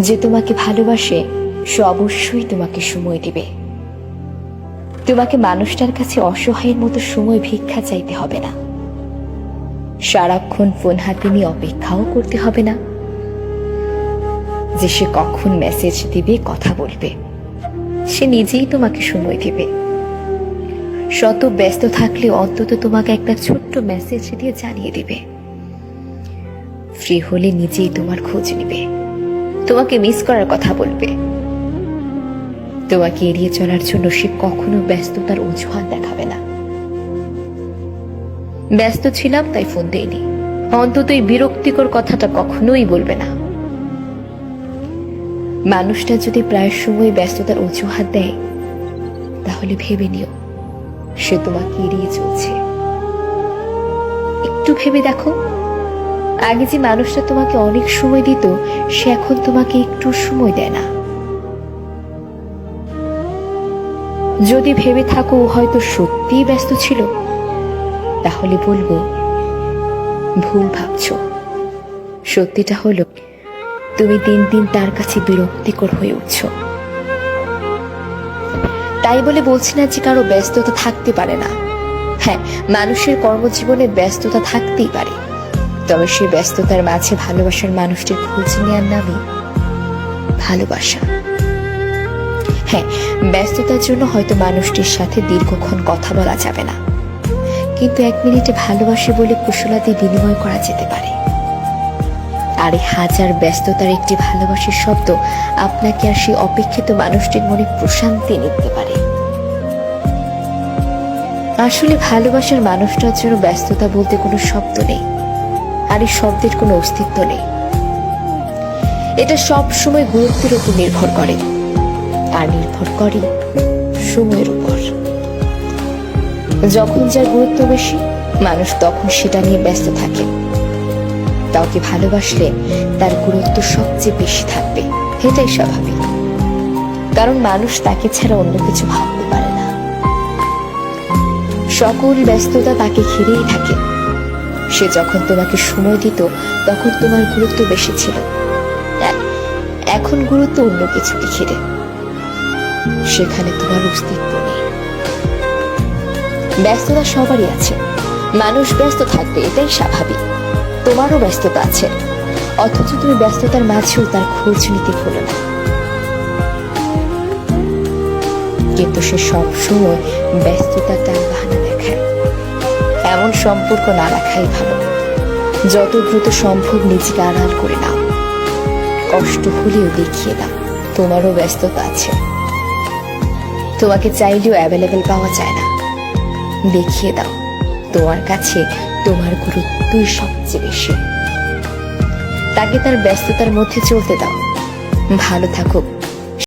যে তোমাকে ভালোবাসে, সে অবশ্যই তোমাকে সময় দিবে। তোমাকে মানুষটার কাছে অসহায়ের মতো সময় ভিক্ষা চাইতে হবে না। সারাক্ষণ ফোন হাতে নিয়ে অপেক্ষাও করতে হবে না। যে সে কখন মেসেজ দিবে, কথা বলবে। সে নিজেই তোমাকে সময় দিবে। শত ব্যস্ত থাকলে অন্তত তোমাকে একটা ছোট্ট মেসেজ দিয়ে জানিয়ে দিবে। ফ্রি হলে নিজেই তোমার খোঁজ নিবে। তোমাকে মিস করার কথা বলবে। তোমাকে এড়িয়ে চলার জন্য সে কখনো ব্যস্ততার অজুহাত দেখাবে না। ব্যস্ত ছিলাম, তাই ফোন দেইনি। অন্তত এই বিরক্তিকর কথাটা কখনোই বলবে না। মানুষটা যদি প্রায় সময় ব্যস্ততার অজুহাত দেয়, তাহলে ভেবে নিও, সে তোমাকে এড়িয়ে চলছে। একটু ভেবে দেখো। আগে যে মানুষটা তোমাকে অনেক সময় দিত, সে এখন তোমাকে একটু সময় দেয় না। যদি ভেবে থাকো হয়তো সত্যিই ব্যস্ত ছিল, তাহলে বলব, ভুল ভাবছ। সত্যিটা হলো, তুমি দিন দিন তার কাছে বিরক্তিকর হয়ে উঠছো। তাই বলে বলছি না যে কারও ব্যস্ততা থাকতে পারে না। হ্যাঁ মানুষের কর্মজীবনে ব্যস্ততা থাকতেই পারে। তবে সেই ব্যস্ততার মাঝে ভালোবাসার মানুষটির খোঁজ নেওয়ার নামই ভালোবাসা। হ্যাঁ ব্যস্ততার জন্য হয়তো মানুষটির সাথে দীর্ঘক্ষণ কথা বলা যাবে না। কিন্তু এক মিনিটে ভালোবাসে বলে কুশলাদি বিনিময় করা যেতে পারে। আর এই হাজার ব্যস্ততার একটি ভালোবাসার শব্দ আপনাকে আর সেই অপেক্ষিত মানুষটির মনে প্রশান্তি নিতে পারে। আসলে ভালোবাসার মানুষটার জন্য ব্যস্ততা বলতে কোনো শব্দ নেই। আর এই শব্দের কোনো অস্তিত্ব নেই। এটা সব সময় গুরুত্বের উপর নির্ভর করে। আর নির্ভর করে সময়ের উপর। যখন যার গুরুত্ব বেশি, মানুষ তখন সেটা নিয়ে ব্যস্ত থাকে। কাউকে ভালোবাসলে তার গুরুত্ব সবচেয়ে বেশি থাকবে। এটাই স্বাভাবিক। কারণ মানুষ তাকে ছাড়া অন্য কিছু ভাবতে পারে না। সকল ব্যস্ততা তাকে ঘিরেই থাকে। সে যখন তোমাকে সময় দিত, তখন তোমার গুরুত্ব বেশি ছিল। এখন গুরুত্ব অন্য কিছুকে ঘিরে সেখানে তোমার অস্তিত্ব নেই। ব্যস্ততা সবারই আছে। মানুষ ব্যস্ত থাকবে, এটাই স্বাভাবিক। তোমারও ব্যস্ততা আছে। অথচ তুমি ব্যস্ততার মাঝেও তার খোঁজ নিতে হলো না। কিন্তু সে সবসময় দেখায় এমন সম্পর্ক না রাখাই ভালো। যত দ্রুত সম্ভব নিজেকে আড়াল করে নাও। কষ্ট হলেও দেখিয়ে দাও, তোমারও ব্যস্ততা আছে। তোমাকে চাইলেও অ্যাভেলেবেল পাওয়া যায় না। দেখিয়ে দাও, তোমার কাছে তোমার গুরুত্বই সবচেয়ে বেশি। তাকে তার ব্যস্ততার মধ্যে চলতে দাও। ভালো থাকুক